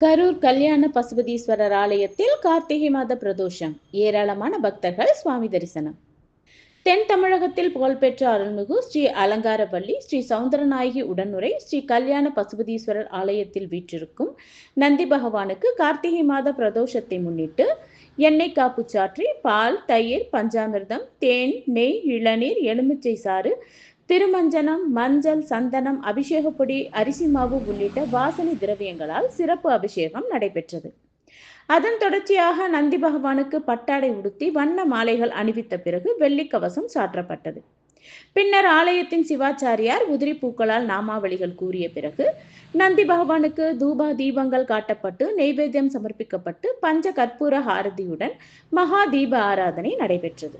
கரூர் கல்யாண பசுபதீஸ்வரர் ஆலயத்தில் கார்த்திகை மாத பிரதோஷம். ஏராளமான பக்தர்கள் சுவாமி தரிசனம். தென் தமிழகத்தில் புகழ்பெற்ற அருள்மிகு ஸ்ரீ அலங்காரவல்லி ஸ்ரீ சவுந்தரநாயகி உடனுரை ஸ்ரீ கல்யாண பசுபதீஸ்வரர் ஆலயத்தில் வீற்றிருக்கும் நந்தி பகவானுக்கு கார்த்திகை மாத பிரதோஷத்தை முன்னிட்டு எண்ணெய் காப்பு சாற்றி பால் தயிர் பஞ்சாமிர்தம் தேன் நெய் இளநீர் எலுமிச்சை சாறு திருமஞ்சனம் மஞ்சள் சந்தனம் அபிஷேகப்பொடி அரிசி மாவு உள்ளிட்ட வாசனை திரவியங்களால் சிறப்பு அபிஷேகம் நடைபெற்றது. அதன் தொடர்ச்சியாக நந்தி பகவானுக்கு பட்டாடை உடுத்தி வண்ண மாலைகள் அணிவித்த பிறகு வெள்ளிக்கவசம் சாற்றப்பட்டது. பின்னர் ஆலயத்தின் சிவாச்சாரியார் உதிரி பூக்களால் நாமாவளிகள் கூறிய பிறகு நந்தி பகவானுக்கு தூபா தீபங்கள் காட்டப்பட்டு நெய்வேத்தியம் சமர்ப்பிக்கப்பட்டு பஞ்ச கற்பூர ஹாரதியுடன் மகா தீப ஆராதனை நடைபெற்றது.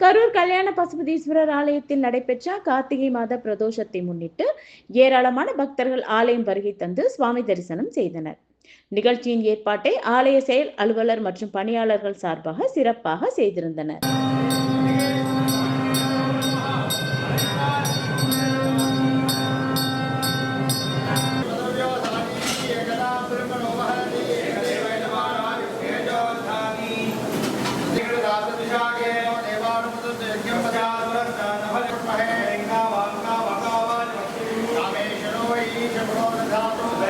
கரூர் கல்யாண பசுபதீஸ்வரர் ஆலயத்தில் நடைபெற்ற கார்த்திகை மாத பிரதோஷத்தை முன்னிட்டு ஏராளமான பக்தர்கள் ஆலயம் வருகை தந்து சுவாமி தரிசனம் செய்தனர். நிகழ்ச்சியின் ஏற்பாட்டை ஆலய செயல் அலுவலர் மற்றும் பணியாளர்கள் சார்பாக சிறப்பாக செய்திருந்தனர். Grazie a tutti.